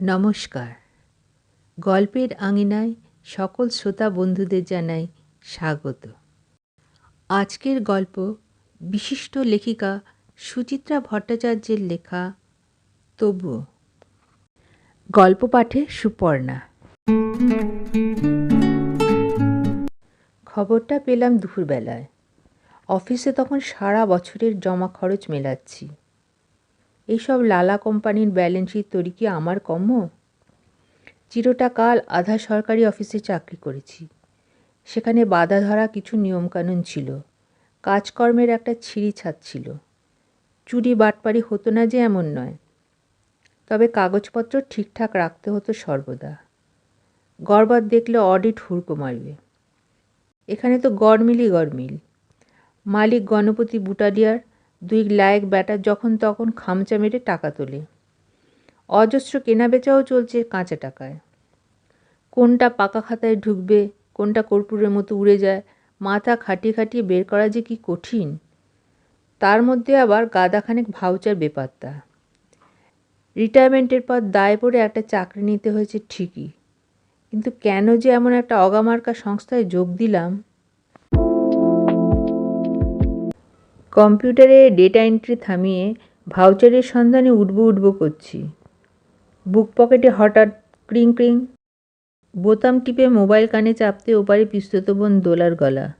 নমস্কার। গল্পের আঙিনায় সকল শ্রোতা বন্ধুদের জানাই স্বাগত। আজকের গল্প বিশিষ্ট লেখিকা সুচিত্রা ভট্টাচার্যের লেখা তবু গল্প পাঠে সুপর্ণা। খবরটা পেলাম দুপুরবেলায়। অফিসে তখন সারা বছরের জমা খরচ মেলাচ্ছি। এইসব লালা কোম্পানির ব্যালেন্স শিট তৈরি কি আমার কম্য চিরটা কাল আধা সরকারি অফিসে চাকরি করেছি। সেখানে বাধা ধরা কিছু নিয়মকানুন ছিল। কাজকর্মের একটা ছিঁড়ি ছাদ ছিল। চুরি বাটপারি হতো না যে এমন নয়। তবে কাগজপত্র ঠিকঠাক রাখতে হতো সর্বদা। গড়বড় দেখলে অডিট হুড়কো মারবে। এখানে তো গড়মিলই গড়মিল। মালিক গণপতি বুটালিয়ার দুই লায়ক ব্যাটা যখন তখন খামচা মেরে টাকা তোলে। অজস্র কেনাবেচাও চলছে কাঁচা টাকায়। কোনটা পাকা খাতায় ঢুকবে, কোনটা কর্পূরের মতো উড়ে যায়, মাথা খাটিয়ে খাটিয়ে বের করা যে কি কঠিন। তার মধ্যে আবার গাদাখানেক ভাউচার বেপাত্তা। রিটায়ারমেন্টের পর দায় পড়ে একটা চাকরি নিতে হয়েছে ঠিকই। কিন্তু কেন যে এমন একটা অগামার্কা সংস্থায় যোগ দিলাম কম্পিউটারে ডেটা এন্ট্রি থামিয়ে ভাউচারের সন্ধানে উঠবো উঠবো করছি। বুক পকেটে হঠাৎ ক্রিং ক্রিং। বোতাম টিপে মোবাইল কানে চাপতে ওপারে পিস্তত বোন দোলার গলা।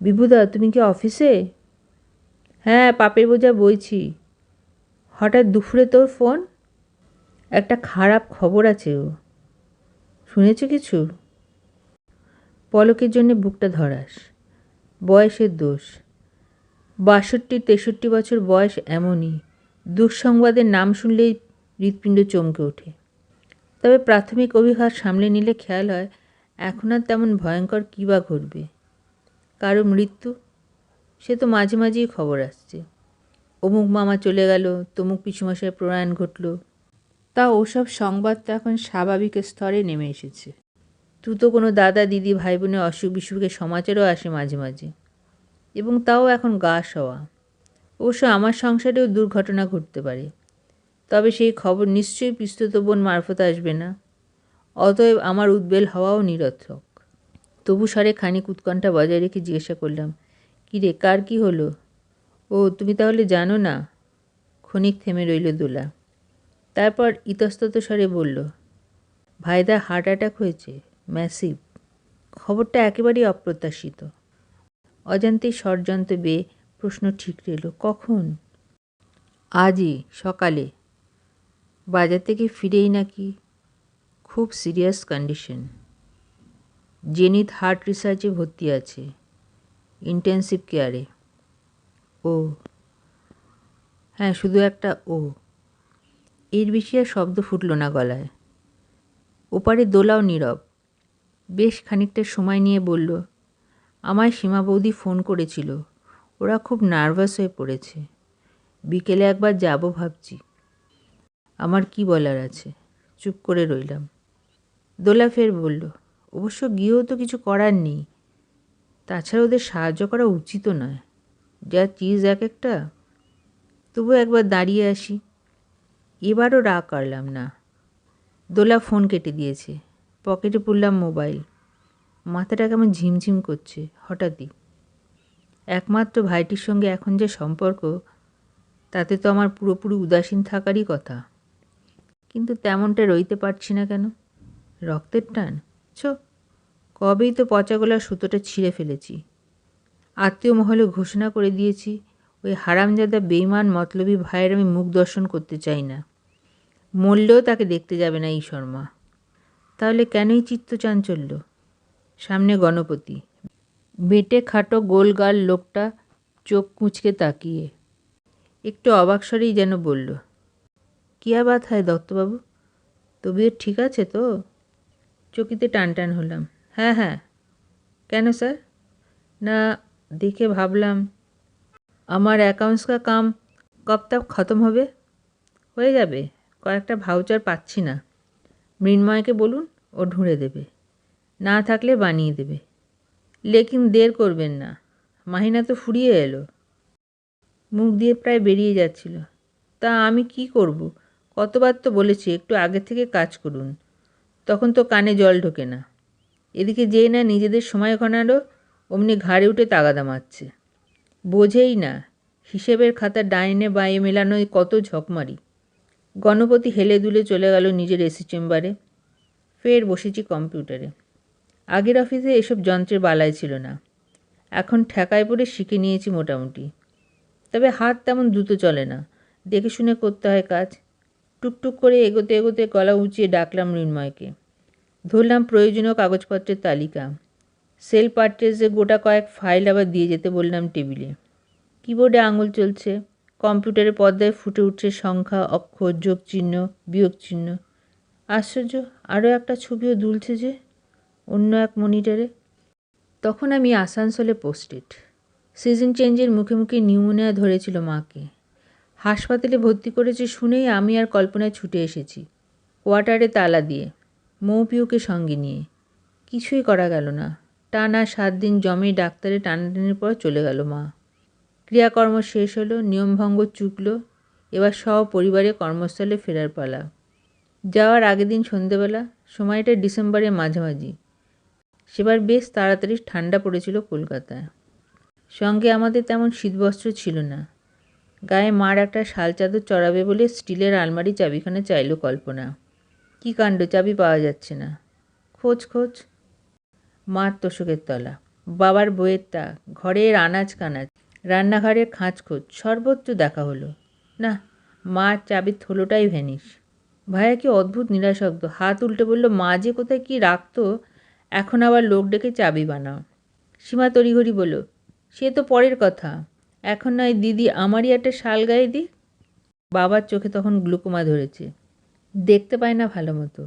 বিভুদা, তুমি কি অফিসে? হ্যাঁ পাপের বোঝা বইছি। হঠাৎ দুপুরে তোর ফোন? একটা খারাপ খবর আছে ও। শুনেছ কিছু? পলকের জন্যে বুকটা ধরাস। বয়সের দোষ। বাষট্টি, তেষট্টি বছর বয়স এমনই। দুঃসংবাদের নাম শুনলেই হৃৎপিণ্ড চমকে ওঠে। তবে প্রাথমিক অভিঘাত সামলে নিলে খেয়াল হয়, এখন আর তেমন ভয়ঙ্কর কী বা ঘটবে। কারও মৃত্যু? সে তো মাঝে মাঝেই খবর আসছে। অমুক মামা চলে গেল, তমুক পিছুমাসের প্রয়াণ ঘটল। তা ওসব সংবাদ তো এখন স্বাভাবিক স্তরে নেমে এসেছে। তু তো কোনো দাদা, দিদি ভাই বোনের অসুখ বিসুখের সমাচারও আসে মাঝে মাঝে। এবং তাও এখন গা সওয়া অবশ্য আমার সংসারেও দুর্ঘটনা ঘটতে পারে। তবে সেই খবর নিশ্চয়ই পিস্তত বোন মারফত আসবে না। অতএব আমার উদ্বেল হওয়াও নিরর্থক। তবু সারে খানিক উৎকণ্ঠা বজায় রেখে জিজ্ঞাসা করলাম, কী রে, কার কী হলো? ও, তুমি তাহলে জানো না? ক্ষণিক থেমে রইল দোলা। তারপর ইতস্তত স্বরে বলল, ভাইদা হার্ট অ্যাটাক হয়েছে, ম্যাসিভ। খবরটা একেবারেই অপ্রত্যাশিত। অজান্তেই ষড়যন্ত্র বেয়ে প্রশ্ন ঠিক রইল কখন? আজই, সকালে। বাজার থেকে ফিরেই নাকি? খুব সিরিয়াস কন্ডিশন। জেনিত হার্ট রিসার্চে ভর্তি আছে, ইন্টেন্সিভ কেয়ারে। ও হ্যাঁ শুধু একটা ও। এর বেশি আর শব্দ ফুটল না গলায়। ওপারে দোলাও নীরব। বেশ খানিকটা সময় নিয়ে বলল আমায় সীমা বৌদি ফোন করেছিল। ওরা খুব নার্ভাস হয়ে পড়েছে। বিকেলে একবার যাব ভাবছি। আমার কি বলার আছে? চুপ করে রইলাম। দোলা ফের বলল, অবশ্য গিয়েও তো কিছু করার নেই। তাছাড়া ওদের সাহায্য করা উচিত নয়। যা চিজ এক একটা, তবু একবার দাঁড়িয়ে আসি। এবারও রাগ করলাম না। দোলা ফোন কেটে দিয়েছে। পকেটে পুরলাম মোবাইল। মাথাটা কেমন ঝিমঝিম করছে, হঠাৎই। একমাত্র ভাইটির সঙ্গে এখন যে সম্পর্ক, তাতে তো আমার পুরোপুরি উদাসীন থাকারই কথা। কিন্তু তেমনটা রইতে পারছি না কেন? রক্তের টান? ছো, কবেই তো পচাগোলার সুতোটা ছিঁড়ে ফেলেছি। আত্মীয় মহলে ঘোষণা করে দিয়েছি, ওই হারামজাদা বেইমান মতলবী ভাইয়ের আমি মুখ দর্শন করতে চাই না। মরলেও তাকে দেখতে যাবে না এই শর্মা। তাহলে কেনই চিত্ত চাঞ্চল্য? সামনে গণপতি। বেটে খাটো গোলগাল লোকটা চোখ কুঁচকে তাকিয়ে। একটু অবাক স্বরেই যেন বলল, কী আবাদ হয় দত্তবাবু? তবিয়ত ঠিক আছে তো? চকিতে টান টান হলাম হ্যাঁ হ্যাঁ। কেন স্যার? না, দেখে ভাবলাম, আমার অ্যাকাউন্টস কা কাম কব তক খতম হবে? হয়ে যাবে, কয়েকটা ভাউচার পাচ্ছি না। মৃন্ময়কে বলুন, ও ঢুঁড়ে দেবে। না থাকলে বানিয়ে দেবে। লেকিন দের করবেন না। মাহিনা তো ফুরিয়ে এলো। মুখ দিয়ে প্রায় বেরিয়ে যাচ্ছিল। তা আমি কি করব? কতবার তো বলেছি, একটু আগে থেকে কাজ করুন। তখন তো কানে জল ঢোকে না। এদিকে যেই না নিজেদের সময় ঘনালো, অমনি ঘাড়ে উঠে তাগাদা মারছে। বোঝেই না, হিসেবের খাতা ডাইনে বাঁয়ে মেলানোয় কত ঝকমারি। গণপতি হেলে দুলে চলে গেল নিজের এসি চেম্বারে। ফের বসেছি কম্পিউটারে। আগের অফিসে এসব যন্ত্রের বালাই ছিল না। এখন ঠেকায় পড়ে শিখে নিয়েছি মোটামুটি। তবে হাত তেমন দ্রুত চলে না। দেখে শুনে করতে হয় কাজ। টুকটুক করে এগোতে এগোতে গলা উঁচিয়ে ডাকলাম মৃন্ময়কে ধরলাম প্রয়োজনীয় কাগজপত্রের তালিকা। সেল পার্টেজে গোটা কয়েক ফাইল আবার দিয়ে যেতে বললাম টেবিলে। কিবোর্ডে আঙুল চলছে। কম্পিউটারের পর্দায় ফুটে উঠছে সংখ্যা, অক্ষর যোগ চিহ্ন বিয়োগ চিহ্ন আশ্চর্য, আরও একটা ছবিও দুলছে যে। অন্য এক মনিটরে। তখন আমি আসানসোলে পোস্টেড। সিজন চেঞ্জের মুখে মুখে নিউমোনিয়া ধরেছিল মাকে। হাসপাতালে ভর্তি করেছে শুনেই আমি আর কল্পনায় ছুটে এসেছি। কোয়ার্টারে তালা দিয়ে মৌপিওকে সঙ্গে নিয়ে। কিছুই করা গেল না। টানা সাত দিন জমে ডাক্তারে টানাটানির পর চলে গেল মা। ক্রিয়াকর্ম শেষ হলো, নিয়মভঙ্গ চুকলো, এবার সব পরিবারে কর্মস্থলে ফেরার পালা। যাওয়ার আগের দিন সন্ধেবেলা, সময়টা ডিসেম্বরের মাঝামাঝি। সেবার বেশ তাড়াতাড়ি ঠান্ডা পড়েছিল কলকাতায়। সঙ্গে আমাদের তেমন শীতবস্ত্র ছিল না। গায়ে মার একটা শাল চাদর চড়াবে বলে স্টিলের আলমারি চাবিখানে চাইল কল্পনা। কী কাণ্ড, চাবি পাওয়া যাচ্ছে না। খোঁজ খোঁজ। মার তোষকের তলা। বাবার বইয়ের তা ঘরের আনাজ কানাজ। রান্নাঘরের খাঁজ খোঁজ। সর্বত্র দেখা হলো। না, মার চাবির থলোটাই ভ্যানিস ভাইয়া কি অদ্ভুত নিরাশব্দ। হাত উল্টে বলল, মা যে কোথায় কী রাখতো এখন আবার লোক ডেকে চাবি বানাও। সীমা তড়িঘড়ি বলল, সে তো পরের কথা। এখন নয় দিদি আমারই একটা শাল গায়ে দি? বাবার চোখে তখন গ্লুকোমা ধরেছে। দেখতে পায় না ভালো মতো।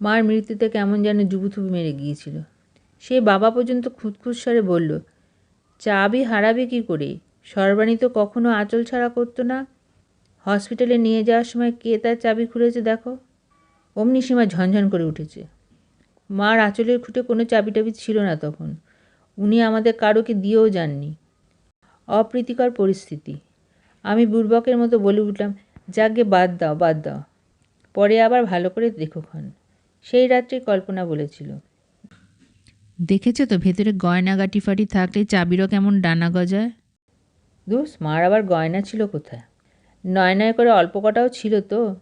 মার মৃত্যুতে কেমন যেন জুবুথুবু মেরে গিয়েছিল। সে বাবা পর্যন্ত খুঁতখুত স্বরে বলল, চাবি হারাবে কি করে? সর্বাণী তো কখনো আঁচল ছাড়া করতো না। হসপিটালে নিয়ে যাওয়ার সময় কে তার চাবি খুঁড়েছে দেখো? অমনি সীমা ঝনঝন করে উঠেছে। মার আঁচলের খুঁটে কোনো চাবি টাবি ছিল না তখন। উনি আমাদের কারোকে দিয়েও যাননি। অপ্রীতিকর পরিস্থিতি। আমি বুর্বকের মতো বলে উঠলাম যাকে বাদ দাও বাদ দাও। পরে আবার ভালো করে দেখো ক্ষণ। সেই রাত্রে কল্পনা বলেছিল। দেখেছ তো ভেতরে গয়না গাটি ফাটি থাকলে চাবিরও কেমন ডানা গজায়? দোষ মার আবার গয়না ছিল কোথায়? নয় নয় করে অল্প কটাও ছিল তো?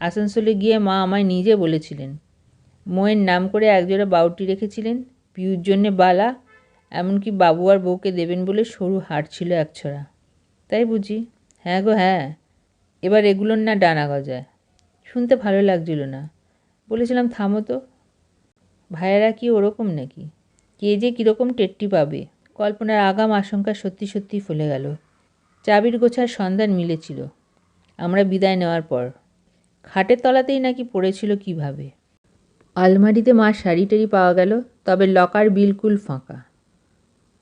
আসানসোলে গিয়ে মা আমায় নিজে বলেছিলেন মোয়ের নাম করে একজোড়া বাউটি রেখেছিলেন, পিউর জন্যে বালা, এমনকি বাবু আর বউকে দেবেন বলে সরু হাট ছিল একছড়া তাই বুঝি? হ্যাঁ গো হ্যাঁ। এবার এগুলোর না ডানা গজায়। শুনতে ভালো লাগছিল না। বলেছিলাম, থামো তো। ভাইয়েরা কি ওরকম নাকি? কে যে কীরকম টেট্টি পাবে? কল্পনার আগাম আশঙ্কা সত্যি সত্যি ফলে গেল। চাবির গোছার সন্ধান মিলেছিল। আমরা বিদায় নেওয়ার পর। খাটের তলাতেই নাকি পড়েছিল কীভাবে। আলমারিতে মা শাড়ি টাড়ি পাওয়া গেল, তবে লকার বিলকুল ফাঁকা।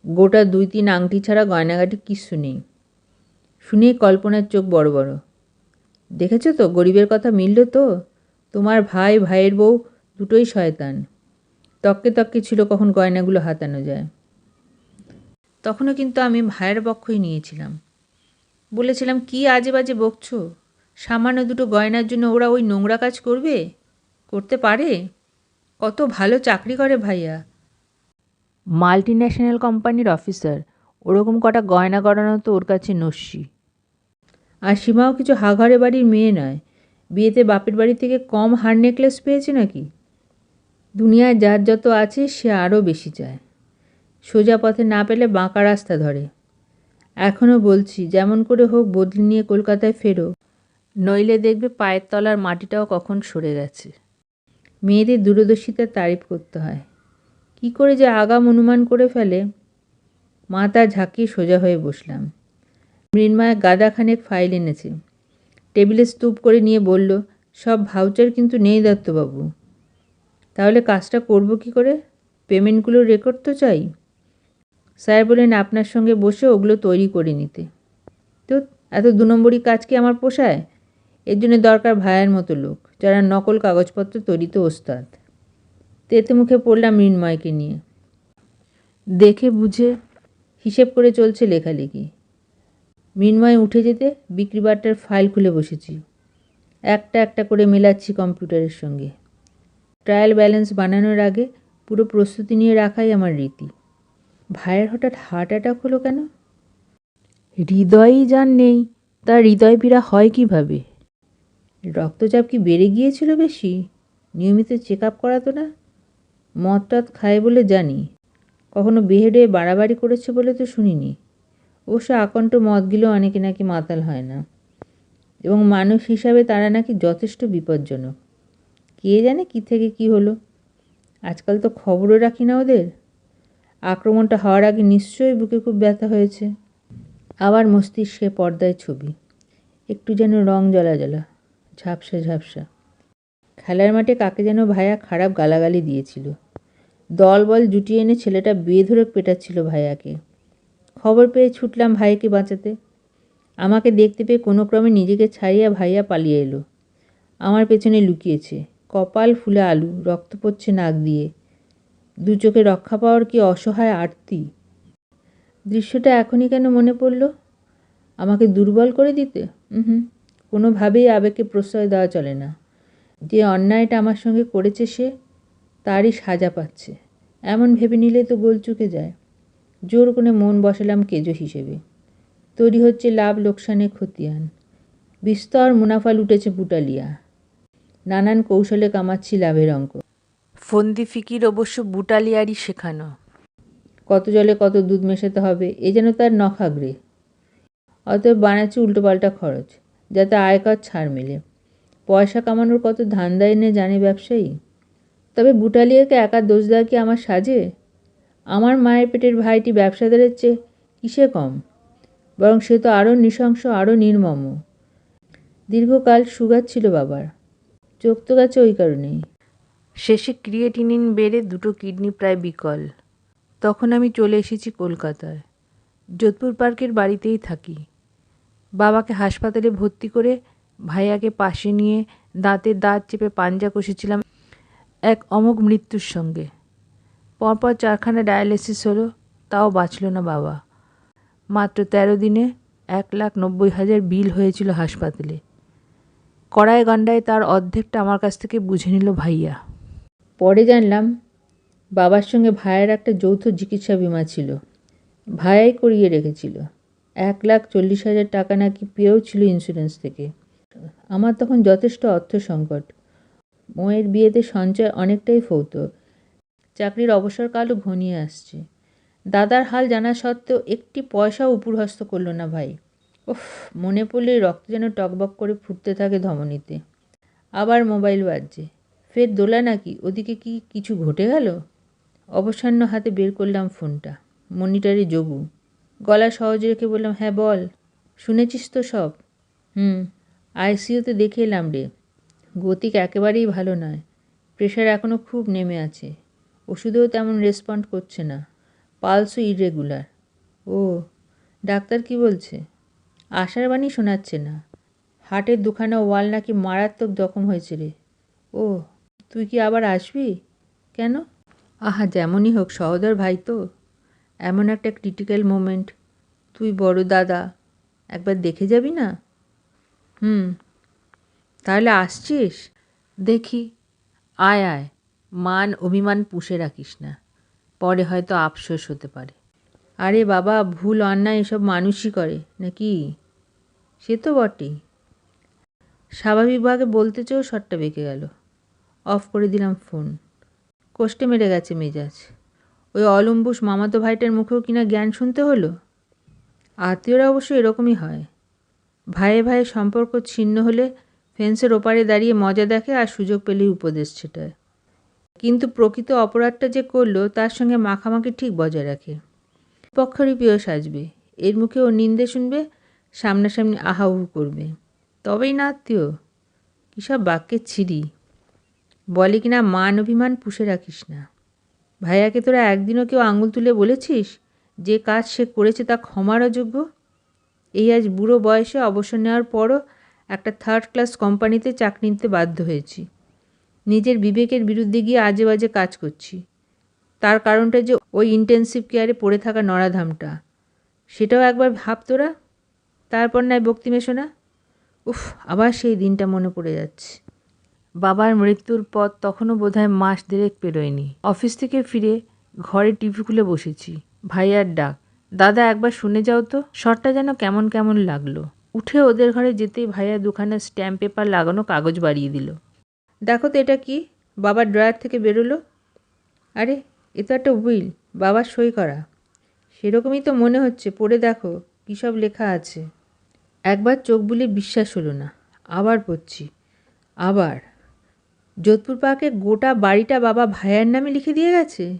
গোটা দুই তিন আংটি ছাড়া গয়নাগাটি কিচ্ছু নেই। শুনেই কল্পনার চোখ বড় বড়। দেখেছ তো, গরিবের কথা মিলল তো? তোমার ভাই, ভাইয়ের বউ দুটোই শয়তান। তককে তককে ছিল কখন গয়নাগুলো হাতানো যায়। তখনও কিন্তু আমি ভাইয়ের পক্ষই নিয়েছিলাম। বলেছিলাম, কি আজে বাজে বকছো? সামান্য দুটো গয়নার জন্য ওরা ওই নোংরা কাজ করবে? করতে পারে? কত ভালো চাকরি করে ভাইয়া। মাল্টি ন্যাশনাল কোম্পানির অফিসার ওরকম কটা গয়না গড়ানো তো ওর কাছে নস্যি। আর সীমাও কিছু হাঘরে বাড়ির মেয়ে নয়। বিয়েতে বাপের বাড়ি থেকে কম হার নেকলেস পেয়েছে নাকি? দুনিয়ায় যার যত আছে সে আরও বেশি চায়। সোজা পথে না পেলে বাঁকা রাস্তা ধরে। এখনও বলছি যেমন করে হোক বদলি নিয়ে কলকাতায় ফেরো। নইলে দেখবে পায়ের তলার মাটিটাও কখন সরে গেছে। মেয়েদের দূরদর্শিতার তারিফ করতে হয়। কি করে যে আগাম অনুমান করে ফেলে? মাথা ঝাঁকিয়ে সোজা হয়ে বসলাম। মৃন্ময় গাদাখানেক ফাইল এনেছে। টেবিলে স্তূপ করে নিয়ে বলল, সব ভাউচার কিন্তু নেই দত্তবাবু। তাহলে কাজটা করব কি করে? পেমেন্টগুলোর রেকর্ড তো চাই। স্যার বলেন আপনার সঙ্গে বসে ওগুলো তৈরি করে নিতে। তো, এত দু নম্বরই কাজ কি আমার পোষায়? এর জন্য দরকার ভাইয়ের মতো লোক, যারা নকল কাগজপত্র তৈরিতে ওস্তাদ। তেতে মুখে পড়লাম মৃন্ময়কে নিয়ে। দেখে বুঝে হিসেব করে চলছে লেখালেখি। মৃন্ময় উঠে যেতে বিক্রি বাট্টার ফাইল খুলে বসেছি। একটা একটা করে মেলাচ্ছি কম্পিউটারের সঙ্গে। ট্রায়াল ব্যালেন্স বানানোর আগে পুরো প্রস্তুতি নিয়ে রাখাই আমার রীতি। ভাইয়ের হঠাৎ হার্ট অ্যাটাক হলো কেন? হৃদয়ই যার নেই, তার হৃদয় পীড়া হয় কীভাবে? রক্তচাপ কি বেড়ে গিয়েছিল বেশি? নিয়মিত চেক আপ করাতো না? মদ টদ খায় বলে জানি। কখনো বেহেডে বাড়াবাড়ি করেছে বলে তো শুনিনি। অবশ্য আকণ্ঠ মদগুলো অনেকে নাকি মাতাল হয় না। এবং মানুষ হিসাবে তারা নাকি যথেষ্ট বিপজ্জনক। কে জানে কি থেকে কি হলো? আজকাল তো খবরও রাখি না ওদের। আক্রমণটা হওয়ার আগে নিশ্চয়ই বুকে খুব ব্যথা হয়েছে। আবার মস্তিষ্কে পর্দায় ছবি। একটু যেন রং জ্বলা জ্বলা। ঝাপসা ঝাপসা। খেলার মাঠে কাকে যেন ভাইয়া খারাপ গালাগালি দিয়েছিল। দল বল জুটিয়ে এনে ছেলেটা বেধরে পেটাচ্ছিল ভাইয়াকে খবর পেয়ে ছুটলাম ভাইকে বাঁচাতে। আমাকে দেখতে পেয়ে কোনো ক্রমে নিজেকে ছাড়িয়া ভাইয়া পালিয়ে এলো। আমার পেছনে লুকিয়েছে। কপাল ফুলে আলু, রক্ত পড়ছে নাক দিয়ে। দু চোখে রক্ষা পাওয়ার কি অসহায় আরতি? দৃশ্যটা এখনই কেন মনে পড়ল? আমাকে দুর্বল করে দিতে? হুম কোনোভাবেই আবেগকে প্রশ্রয় দেওয়া চলে না। যে অন্যায়টা আমার সঙ্গে করেছে সে তারই সাজা পাচ্ছে। এমন ভেবে নিলে তো গোল চুকে যায়। জোর করে মন বসালাম কেজো হিসেবে। তৈরি হচ্ছে লাভ লোকসানে খতিয়ান। বিস্তর মুনাফা লুটেছে বুটালিয়া। নানান কৌশলে কামাচ্ছি লাভের অঙ্ক। ফন্দি ফিকির অবশ্য বুটালিয়ারই শেখানো। কত জলে কত দুধ মেশাতে হবে এ যেন তার নখাগ্রে। অতএব বানাচ্ছে উল্টোপাল্টা খরচ। যাতে আয়কর ছাড় মেলে। পয়সা কামানোর কত ধান্দা এনে জানে ব্যবসায়ী। তবে বুটালিয়াকে একা দোষ দেওয়া কি আমার সাজে? আমার মায়ের পেটের ভাইটি ব্যবসাদারের চেয়ে কিসে কম? বরং সে তো আরও নৃশংস, আরও নির্মম। দীর্ঘকাল সুগার ছিল বাবার। চোখ তো গেছে ওই কারণেই। শেষে ক্রিয়েটিনিন বেড়ে দুটো কিডনি প্রায় বিকল। তখন আমি চলে এসেছি কলকাতায়। যোধপুর পার্কের বাড়িতেই থাকি। বাবাকে হাসপাতালে ভর্তি করে ভাইয়াকে পাশে নিয়ে দাঁতের দাঁত চেপে পাঞ্জা কষেছিলাম এক অমোঘ মৃত্যুর সঙ্গে। পরপর চারখানা ডায়ালিসিস হলো, তাও বাঁচল না বাবা। মাত্র তেরো দিনে এক লাখ নব্বই হাজার বিল হয়েছিল হাসপাতালে। কড়ায় গণ্ডায় তার অর্ধেকটা আমার কাছ থেকে বুঝে নিল ভাইয়া। পরে জানলাম, বাবার সঙ্গে ভাইয়ের একটা যৌথ চিকিৎসা বিমা ছিল। ভাইয়াই করিয়ে রেখেছিল। এক লাখ চল্লিশ হাজার টাকা নাকি পেয়েও ছিল ইন্স্যুরেন্স থেকে। আমার তখন যথেষ্ট অর্থ সংকট। মোয়ের বিয়েতে সঞ্চয় অনেকটাই ফৌত চাকরির অবসরকালও ঘনিয়ে আসছে। দাদার হাল জানা সত্ত্বেও একটি পয়সাও উপরহস্ত করল না ভাই। উফ, মনে পড়লে রক্ত যেন টকবক করে ফুটতে থাকে ধমনীতে। আবার মোবাইল বাজছে। ফের দোলা নাকি? ওদিকে কি কিছু ঘটে গেল? অবসান্ন হাতে বের করলাম ফোনটা। মনিটরে যোগু। গলা সহজ রেখে বললাম হ্যাঁ বল। শুনেছিস তো সব? হুম, আইসিইউতে দেখে এলাম রে। গতিক একেবারেই ভালো নয়। প্রেশার এখনও খুব নেমে আছে। ওষুধেও তেমন রেসপন্ড করছে না। পালসও ইরেগুলার। ও, ডাক্তার কি বলছে? আশার বাণী শোনাচ্ছে না। হাটের দুখানা ওয়াল নাকি মারাত্মক জখম হয়েছে রে। ও, তুই কি আবার আসবি? কেন? আহা, যেমনই হোক, সহদর ভাই তো। এমন একটা ক্রিটিক্যাল মোমেন্ট তুই বড় দাদা, একবার দেখে যাবি না? হুম, তাহলে আসছিস? দেখি, আয় আয়, মান, অভিমান পুষে রাখিস না, পরে হয়তো আফসোস হতে পারে। আরে বাবা, ভুল, অন্যায় এসব মানুষই করে, নাকি? সে তো বটেই। স্বাভাবিকভাবে বলতে চেয়েও শটটা বেঁকে গেল। অফ করে দিলাম ফোন। কষ্টে মেরে গেছে মেজাজ। ওই অলম্বুস মামাতো ভাইটার মুখেও কিনা জ্ঞান শুনতে হলো? আত্মীয়রা অবশ্য এরকমই হয়। ভাইয়ে ভাইয়ে সম্পর্ক ছিন্ন হলে ফেন্সের ওপারে দাঁড়িয়ে মজা দেখে আর সুযোগ পেলেই উপদেশ ছেটায়। কিন্তু প্রকৃত অপরাধটা যে করল, তার সঙ্গে মাখামাখি ঠিক বজায় রাখে। পক্ষরই সাজবে। এর মুখে ও নিন্দে শুনবে, সামনাসামনি আহাহু করবে। তবেই না আত্মীয়? কী সব বাক্যের ছিরি? বলে কিনা মান অভিমান পুষে রাখিস না। ভাইয়াকে তোরা একদিনও কেউ আঙুল তুলে বলেছিস যে কাজ সে করেছে তা ক্ষমার অযোগ্য এই আজ বুড়ো বয়সে অবসর নেওয়ার পরও একটা থার্ড ক্লাস কোম্পানিতে চাকরি নিতে বাধ্য হয়েছি। নিজের বিবেকের বিরুদ্ধে গিয়ে আজে বাজে কাজ করছি। তার কারণটা যে ওই ইন্টেন্সিভ কেয়ারে পড়ে থাকা নড়াধামটা। সেটাও একবার ভাব তোরা। তারপর নয় বক্তি মেশো না। উফ, আবার সেই দিনটা মনে পড়ে যাচ্ছে। বাবার মৃত্যুর পর তখনও বোধহয় মাস দেড়েক পেরোয়নি। অফিস থেকে ফিরে ঘরে টিভি খুলে বসেছি। ভাইয়ার ডাক, দাদা, একবার শুনে যাও তো, শটটা যেন কেমন কেমন লাগল। উঠে ওদের ঘরে যেতেই ভাইয়া দুখানা স্ট্যাম্প পেপার লাগানো কাগজ বাড়িয়ে দিল। দেখো তো এটা কি? বাবার ড্রয়ার থেকে বেরোলো? আরে, এ তো একটা উইল, বাবার সই করা। সেরকমই তো মনে হচ্ছে, পড়ে দেখো, কী সব লেখা আছে। একবার চোখ বুলে বিশ্বাস হলো না, আবার পড়ছি। আবার? যোধপুর পার্কে গোটা বাড়িটা বাবা ভাইয়ার নামে লিখে দিয়ে গেছে?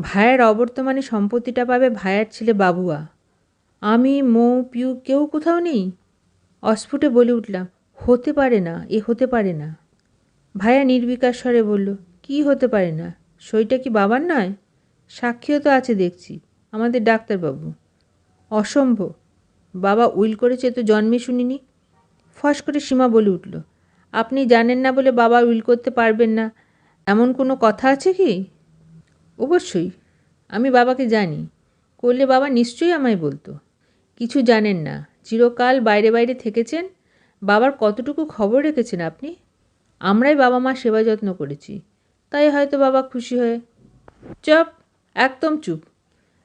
ভাইয়ের অবর্তমানে সম্পত্তিটা পাবে ভাইয়ার ছেলে বাবুয়া। আমি, মৌ, পিউ কেউ কোথাও নেই? অস্ফুটে বলে উঠলাম, হতে পারে না, এ হতে পারে না। ভাইয়া নির্বিকার স্বরে বলল, কি হতে পারে না? সইটা কি বাবার নয়? সাক্ষীও তো আছে দেখছি, আমাদের ডাক্তারবাবু। অসম্ভব, বাবা উইল করেছে তো জন্মে শুনিনি। ফস করে সীমা বলে উঠল আপনি জানেন না বলে বাবা উইল করতে পারবেন না। এমন কোনো কথা আছে কি? অবশ্যই, আমি বাবাকে জানি। করলে বাবা নিশ্চয়ই আমায় বলতো। কিছু জানেন না। চিরকাল বাইরে বাইরে থেকেছেন। বাবার কতটুকু খবর রেখেছেন আপনি? আমরাই বাবা মা সেবা যত্ন করেছি। তাই হয়তো বাবা খুশি হয়ে চপ, একদম চুপ।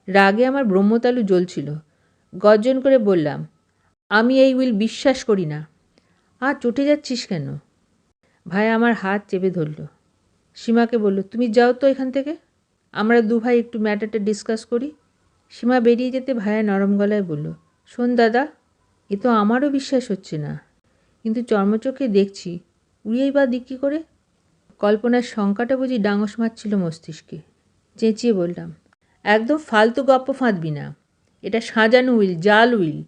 রাগে আমার ব্রহ্মতালু জ্বলছিল। গর্জন করে বললাম, আমি এই উইল বিশ্বাস করি না। আর চটে যাচ্ছিস কেন? ভাই আমার হাত চেপে ধরল। সীমাকে বলল, তুমি যাও তো এখান থেকে। আমরা দু ভাই একটু ম্যাটারটা ডিসকাস করি। সীমা বেরিয়ে যেতে ভাইয়া নরম গলায় বলল, শোন দাদা, এ তো আমারও বিশ্বাস হচ্ছে না। কিন্তু চর্মচোখে দেখছি, উড়িয়েই বা দিক কী করে? কল্পনার শঙ্কাটা বুঝি ডাঙস মারছিল মস্তিষ্কে। চেঁচিয়ে বললাম, একদম ফালতু গপ্প ফাঁদবি না। এটা সাজানো উইল, জাল উইল।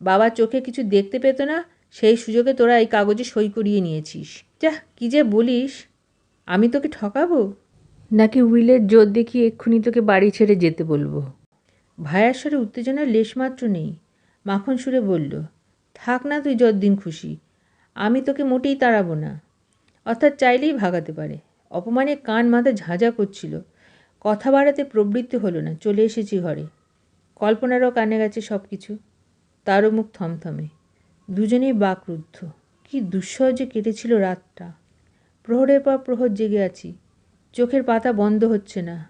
বাবা চোখে কিছু দেখতে পেত না সেই সুযোগে তোরা এই কাগজে সই করিয়ে নিয়েছিস। যা কী যে বলিস। আমি তোকে ঠকাবো? নাকি উইলের জোর দেখিয়ে এক্ষুনি তোকে বাড়ি ছেড়ে যেতে বলব? ভাইয়ার স্বরে উত্তেজনার লেশমাত্র নেই। মাখন সুরে বলল থাক না তুই যতদিন খুশি। আমি তোকে মোটেই তাড়াবো না। অর্থাৎ চাইলেই ভাগাতে পারে। অপমানে কান মাথা ঝাঁঝা করছিল। কথা বাড়াতে প্রবৃত্তি হলো না। চলে এসেছি ঘরে। কল্পনারও কানে গেছে সব কিছু তারও মুখ থমথমে। দুজনেই বাকরুদ্ধ। কি দুঃসহজে কেটেছিল রাতটা। প্রহরের পর প্রহর জেগে আছি। চোখের পাতা বন্ধ হচ্ছে না।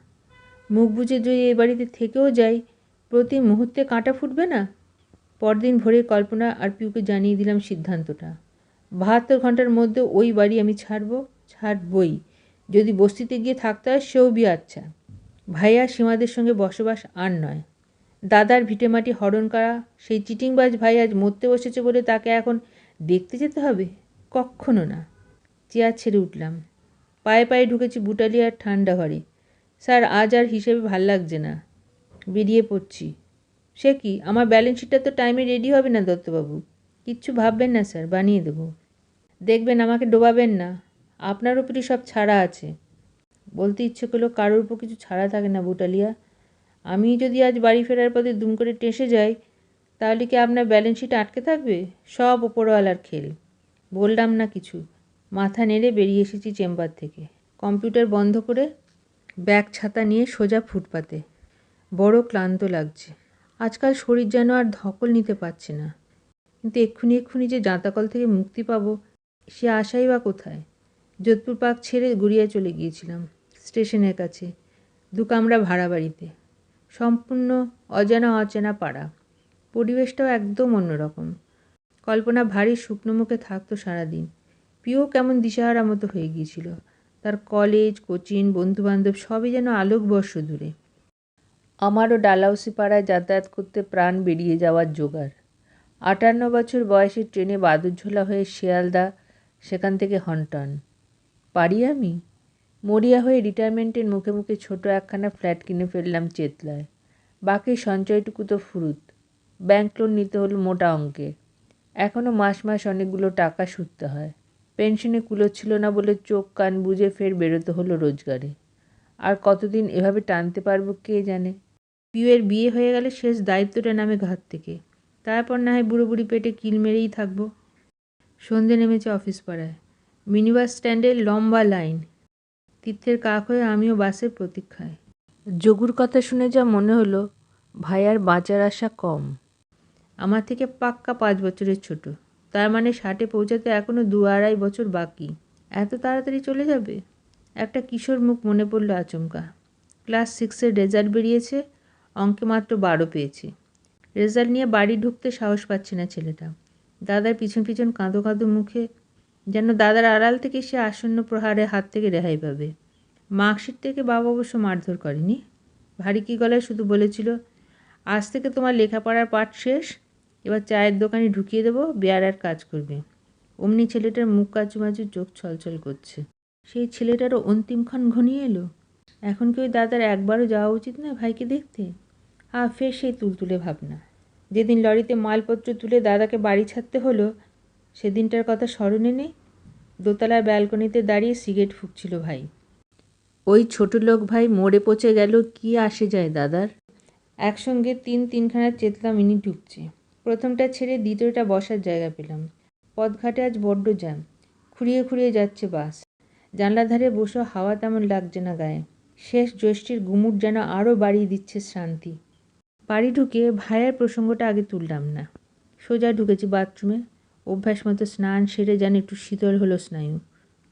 মুখ বুজে যদি এ বাড়িতে থেকেও যাই, প্রতি মুহূর্তে কাঁটা ফুটবে না? পরদিন ভোরে কল্পনা আর পিউকে জানিয়ে দিলাম সিদ্ধান্তটা। বাহাত্তর ঘণ্টার মধ্যে ওই বাড়ি আমি ছাড়বো, ছাড়বই। যদি বস্তিতে গিয়ে থাকতে হয়, সেও বি আচ্ছা। ভাইয়া সীমাদের সঙ্গে বসবাস আর নয়। দাদার ভিটেমাটি হরণ করা, সেই চিটিংবাজ ভাই আজ মরতে বসেছে বলে তাকে এখন দেখতে যেতে হবে? কক্ষণো না। চেয়ার ছেড়ে উঠলাম। পায়ে পায়ে ঢুকেছি বুটালিয়ার ঠান্ডা ঘরে। স্যার, আজ আর হিসেবে ভালো লাগছে না। বেরিয়ে পড়ছি। সে কি, আমার ব্যালেন্স শিটটা তো টাইমে রেডি হবে না দত্তবাবু? কিচ্ছু ভাববেন না, স্যার, বানিয়ে দেবো। দেখবেন আমাকে ডোবাবেন না। আপনার উপরই সব ছাড়া আছে। বলতে ইচ্ছে করল কারোর উপর কিছু ছাড়া থাকে না বুটালিয়া। আমি যদি আজ বাড়ি ফেরার পথে দুম করে টেসে যাই, তাহলে কি আপনার ব্যালেন্স শিট আটকে থাকবে? সব ওপরওয়ালার খেল। বললাম না কিছু। মাথা নেড়ে বেরিয়ে এসেছি চেম্বার থেকে। কম্পিউটার বন্ধ করে ব্যাগ ছাতা নিয়ে সোজা ফুটপাতে। বড় ক্লান্ত লাগছে। আজকাল শরীর যেন আর ধকল নিতে পারছে না। কিন্তু এক্ষুনি এক্ষুনি যে জাঁতাকল থেকে মুক্তি পাবো, সে আশাই বা কোথায়? যোধপুর পার্ক ছেড়ে গুড়িয়া চলে গিয়েছিলাম, স্টেশনের কাছে, দু কামরা ভাড়া বাড়িতে। সম্পূর্ণ অজানা অচেনা পাড়া। পরিবেশটাও একদম অন্যরকম। কল্পনা ভারী শুকনো মুখে থাকতো সারাদিন। প্রিয় কেমন দিশাহারা মতো হয়ে গিয়েছিল। তার কলেজ কোচিং বন্ধুবান্ধব সবই যেন আলোকবর্ষ দূরে আমারও ডালাউসি পাড়ায় যাতায়াত করতে প্রাণ বেরিয়ে যাওয়ার জোগাড়। আটান্ন বছর বয়সে ট্রেনে বাদুরঝোলা হয়ে শিয়ালদা, সেখান থেকে হন্টন। পারি আমি? মরিয়া হয়ে রিটায়ারমেন্টের মুখে মুখে ছোট একখানা ফ্ল্যাট কিনে ফেললাম চেতলায়। বাকি সঞ্চয়টুকু তো ফুরুত। ব্যাংক লোন নিতে হলো মোটা অঙ্কের এখনও মাস মাস অনেকগুলো টাকা সুদতে হয়। পেনশনে কুলোচ্ছিল না বলে চোখ কান বুঝে ফের বেরোতে হলো রোজগারে। আর কতদিন এভাবে টানতে পারব কে জানে? পিউয়ের বিয়ে হয়ে গেলে শেষ দায়িত্বটা নামে ঘাত থেকে। তারপর না হয় বুড়ো বুড়ি পেটে কিল মেরেই থাকব। সন্ধে নেমেছে অফিস পাড়ায়। মিনিবাস স্ট্যান্ডে লম্বা লাইন তীর্থের কাক হয়ে আমিও বাসের প্রতীক্ষায়। যোগুর কথা শুনে যা মনে হলো, ভাইয়ার বাঁচার আশা কম। আমার থেকে পাক্কা পাঁচ বছরের ছোট। তার মানে ষাটে পৌঁছাতে এখনও দু আড়াই বছর বাকি। এত তাড়াতাড়ি চলে যাবে? একটা কিশোর মুখ মনে পড়ল আচমকা। ক্লাস সিক্সের রেজাল্ট বেরিয়েছে, অঙ্কে মাত্র বারো পেয়েছে। রেজাল্ট নিয়ে বাড়ি ঢুকতে সাহস পাচ্ছে না ছেলেটা। দাদার পিছন পিছন কাঁদো কাঁদো মুখে যেন দাদার আড়াল থেকে সে আসন্ন প্রহারে হাত থেকে রেহাই পাবে। মার্কশিট থেকে বাবা অবশ্য মারধর করেনি। ভারী কি গলায় শুধু বলেছিল, আজ থেকে তোমার লেখাপড়ার পাঠ শেষ, এবার চায়ের দোকানে ঢুকিয়ে দেবো, বেয়ারার কাজ করবে। অমনি ছেলেটার মুখ কাচুমাচু চোখ ছলছল করছে। সেই ছেলেটারও অন্তিমক্ষণ ঘনিয়ে এলো। এখন কি ওই দাদার একবারও যাওয়া উচিত না ভাইকে দেখতে? আ ফের সেই তুলতুলে ভাবনা। যেদিন লরিতে মালপত্র তুলে দাদাকে বাড়ি ছাড়তে হলো সেদিনটার কথা স্মরণে নেই? দোতলার ব্যালকনিতে দাঁড়িয়ে সিগারেট ফুঁকছিল ভাই। ওই ছোট লোক ভাই মরে পচে গেল, কি আসে যায় দাদার? একসঙ্গে তিন তিনখানা চেতলা মিনিট ঢুকছে। প্রথমটা ছেড়ে দ্বিতীয়টা বসার জায়গা পেলাম। পথঘাটে আজ বড্ড জ্যাম। খুঁড়িয়ে খুঁড়িয়ে যাচ্ছে বাস। জানলার ধারে বসে হাওয়া তেমন লাগছে না গায়ে। শেষ জ্যৈষ্ঠীর গুমুট যেন আরও বাড়িয়ে দিচ্ছে শান্তি বাড়ি ঢুকে ভাইয়ের প্রসঙ্গটা আগে তুললাম না। সোজা ঢুকেছি বাথরুমে। অভ্যাস মতো স্নান সেরে যেন একটু শীতল হলো স্নায়ু।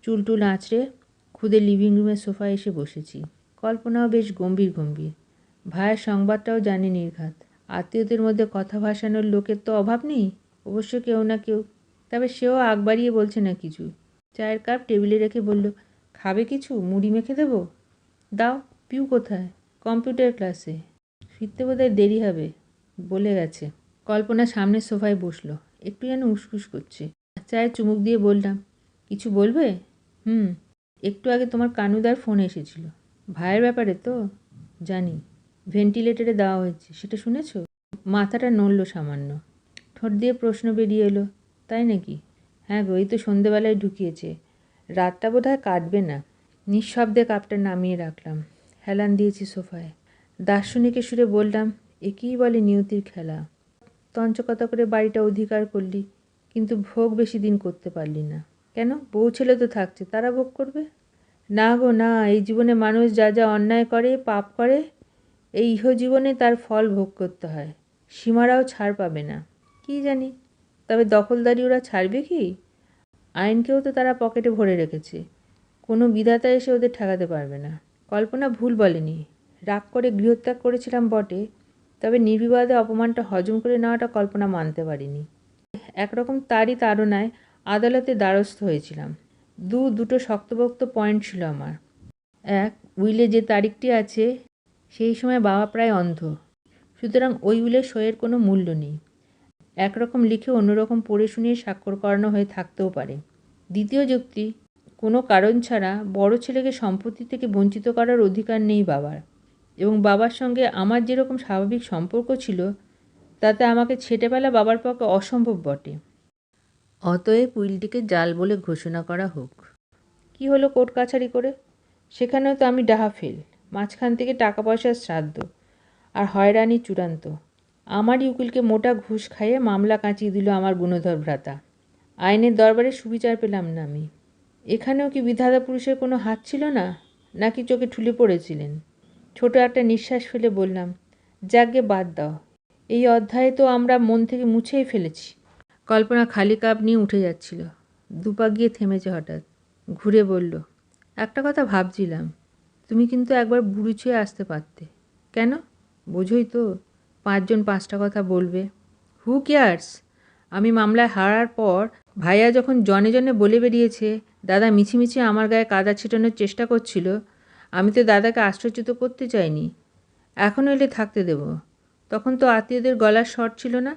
চুল টুল আঁচড়ে খুদে লিভিং রুমের সোফায় এসে বসেছি। কল্পনাও বেশ গম্ভীর গম্ভীর। ভাইয়ের সংবাদটাও জানি নির্ঘাত। আত্মীয়দের মধ্যে কথা ভাসানোর লোকের তো অভাব নেই। অবশ্য কেউ না কেউ। তবে সেও আগ বাড়িয়ে বলছে না কিছু। চায়ের কাপ টেবিলে রেখে বলল, খাবে কিছু? মুড়ি মেখে দেবো? দাও, পিউ কোথায়? কম্পিউটার ক্লাসে। ফিরতে বোধহয় দেরি হবে, বলে গেছে। কল্পনা সামনের সোফায় বসল। একটু যেন উসকুস করছে। চায়ের চুমুক দিয়ে বললাম, কিছু বলবে? হুম, একটু আগে তোমার কানুদার ফোন এসেছিল। ভাইয়ের ব্যাপারে তো? জানি। ভেন্টিলেটরে দেওয়া হয়েছে, সেটা শুনেছো? মাথাটা নড়ল সামান্য। ঠোঁট দিয়ে প্রশ্ন বেরিয়ে এলো, তাই নাকি? হ্যাঁ গো, এই তো সন্ধেবেলায় ঢুকিয়েছে। রাতটা বোধ হয় কাটবে না। নিঃশব্দে কাপটা নামিয়ে রাখলাম। হেলান দিয়েছি সোফায়। দার্শনিকের সুরে বললাম একেই বলে নিয়তির খেলা? তঞ্চকতা করে বাড়িটা অধিকার করলি, কিন্তু ভোগ বেশি দিন করতে পারলি না। কেন? বউ ছেলে তো থাকছে, তারা ভোগ করবে? না গো, না, এই জীবনে মানুষ যা যা অন্যায় করে, পাপ করে, এই ইহজীবনে তার ফল ভোগ করতে হয়। সীমারাও ছাড় পাবে না। কি জানি? তবে দখলদারি ওরা ছাড়বে কি? আইনকেও তো তারা পকেটে ভরে রেখেছে। কোনো বিধাতা এসে ওদের ঠেকাতে পারবে না। কল্পনা ভুল বলেনি। রাগ করে গৃহত্যাগ করেছিলাম বটে তবে নির্বিবাদে অপমানটা হজম করে নেওয়াটা কল্পনা মানতে পারিনি। একরকম তারই তাড়নায় আদালতে দ্বারস্থ হয়েছিলাম। দু, দুটো শক্তপোক্ত পয়েন্ট ছিল আমার। এক, উইলে যে তারিখটি আছে, সেই সময় বাবা প্রায় অন্ধ। সুতরাং ওই উইলে সইয়ের কোনো মূল্য নেই। একরকম লিখে অন্যরকম পড়ে শুনিয়ে স্বাক্ষর করানো হয়ে থাকতেও পারে। দ্বিতীয় যুক্তি, কোনো কারণ ছাড়া বড় ছেলেকে সম্পত্তি থেকে বঞ্চিত করার অধিকার নেই বাবার। এবং বাবার সঙ্গে আমার যেরকম স্বাভাবিক সম্পর্ক ছিল, তাতে আমাকে ছেটে ফেলা বাবার পক্ষে অসম্ভব বটে। অতএব উইলটিকে জাল বলে ঘোষণা করা হোক। কি হলো কোর্ট কাছারি করে? সেখানেও তো আমি ডাহা ফেল মাঝখান থেকে টাকা পয়সার শ্রাদ্ধ, আর হয়রানি চূড়ান্ত। আমারই উকিলকে মোটা ঘুষ খাইয়ে মামলা কাঁচিয়ে দিল আমার গুণধর ভ্রাতা। আইনের দরবারে সুবিচার পেলাম না আমি। এখানেও কি বিধাতা পুরুষের কোনো হাত ছিল না, নাকি চোখে ঠুলে পড়েছিলেন? ছোট একটা নিঃশ্বাস ফেলে বললাম, যাকে বাদ দাও। এই অধ্যায়ে তো আমরা মন থেকে মুছেই ফেলেছি কল্পনা খালি কাপ নিয়ে উঠে যাচ্ছিল। দুপা গিয়ে থেমেছে হঠাৎ। ঘুরে বলল, একটা কথা ভাবছিলাম, তুমি কিন্তু একবার বুড়ি ছুঁয়ে আসতে পারতে। কেন? বোঝোই তো, পাঁচজন পাঁচটা কথা বলবে। হু কেয়ার্স আমি মামলায় হারার পর ভাইয়া যখন জনে জনে বলে বেরিয়েছে, দাদা মিছিমিছি আমার গায়ে কাদা ছিটানোর চেষ্টা করছিল আমি তো দাদাকে আশ্চর্যিত করতে চাইনি। এখনও এলে থাকতে দেব। তখন তো আত্মীয়দের গলার স্বর ছিল না।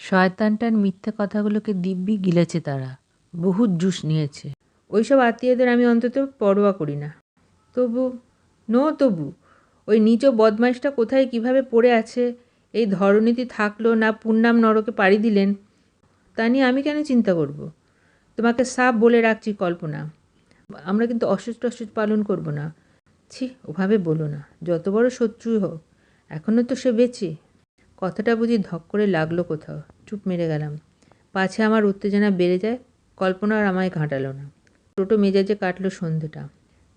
শয়তানটার মিথ্যে কথাগুলোকে দিব্যি গিলেছে তারা। বহুত জুস নিয়েছে। ওইসব আত্মীয়দের আমি অন্তত পরোয়া করি না। তবু নো তবু ওই নিচ বদমাইশটা কোথায় কীভাবে পড়ে আছে এই ধরনীতি থাকল না পূর্ণাম নরকে পাড়ি দিলেন তা নিয়ে আমি কেন চিন্তা করব। তোমাকে সাপ বলে রাখছি কল্পনা। আমরা কিন্তু অসুস্থ টসুস্থ পালন করব না। ছি, ওভাবে বলো না। যত বড় শত্রুই হোক এখনও তো সে বেঁচে। কথাটা বুঝি ধক করে লাগল কোথাও। চুপ মেরে গেলাম। পাছে আমার উত্তেজনা বেড়ে যায়, কল্পনা আর আমায় ঘাঁটালো না। টোটো মেজাজে কাটলো সন্ধেটা।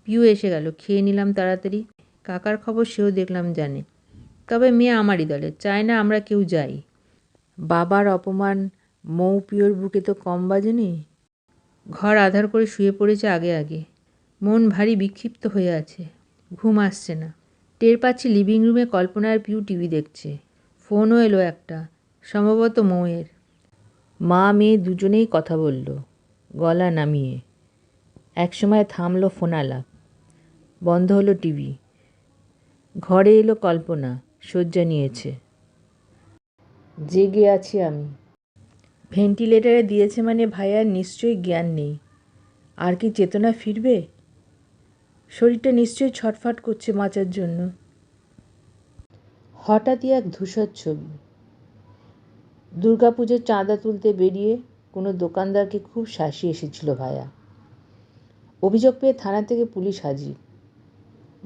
পিউ এসে গেল, খেয়ে নিলাম তাড়াতাড়ি। কাকার খবর সেও দেখলাম জানে। তবে মেয়ে আমারই দলে, চায় না আমরা কেউ যাই। বাবার অপমান মৌ পিওর বুকে তো কম বাজেনি? ঘর আধার করে শুয়ে পড়েছে আগে আগে। মন ভারী বিক্ষিপ্ত হয়ে আছে। ঘুম আসছে না। টের পাচ্ছি লিভিং রুমে কল্পনার পিউ টিভি দেখছে। ফোনও এলো একটা, সম্ভবত মৌয়ের। মা, মেয়ে দুজনেই কথা বলল, গলা নামিয়ে। একসময় থামলো ফোন আলাপ বন্ধ হলো টিভি ঘরে এলো কল্পনা, শয্যা নিয়েছে। জেগে আছি আমি। ভেন্টিলেটারে দিয়েছে মানে ভাইয়ার নিশ্চয়ই জ্ঞান নেই। আর কি চেতনা ফিরবে? শরীরটা নিশ্চয়ই ছটফট করছে বাঁচার জন্য। হঠাৎই এক ধূসর ছবি। দুর্গাপুজোর চাঁদা তুলতে বেরিয়ে কোনো দোকানদারকে খুব শাসিয়ে এসেছিল ভায়া। অভিযোগ পেয়ে থানা থেকে পুলিশ হাজির।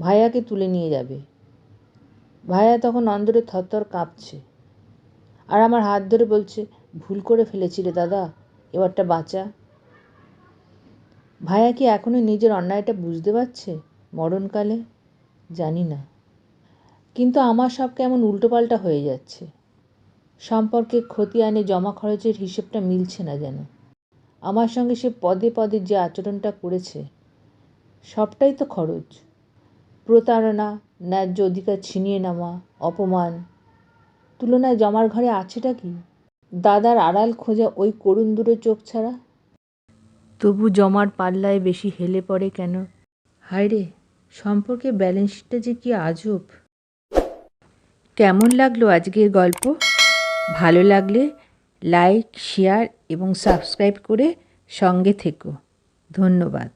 ভায়াকে তুলে নিয়ে যাবে। ভায়া তখন অন্দরে থরথর কাঁপছে। আর আমার হাত ধরে বলছে, ভুল করে ফেলেছি রে দাদা, এবারটা বাঁচা। ভায়া কি এখনও নিজের অন্যায়টা বুঝতে পারছে? মরণকালে? জানি না। কিন্তু আমার সব কেমন উল্টোপাল্টা হয়ে যাচ্ছে। সম্পর্কে ক্ষতি আনে জমা খরচের হিসেবটা মিলছে না যেন। আমার সঙ্গে সে পদে পদে যে আচরণটা করেছে, সবটাই তো খরচ। প্রতারণা, ন্যায্য অধিকার ছিনিয়ে নেওয়া, অপমান। তুলনায় জমার ঘরে আছেটা কি? দাদার আড়াল খোঁজা ওই করুণ দূরে চোখ ছাড়া? তবু জমার পাল্লায় বেশি হেলে পড়ে কেন? হায় রে সম্পর্কে ব্যালেন্স শিটটা যে কি আজব। কেমন লাগল আজকের গল্প? ভালো লাগলে লাইক শেয়ার এবং সাবস্ক্রাইব করে সঙ্গে থেকো। ধন্যবাদ।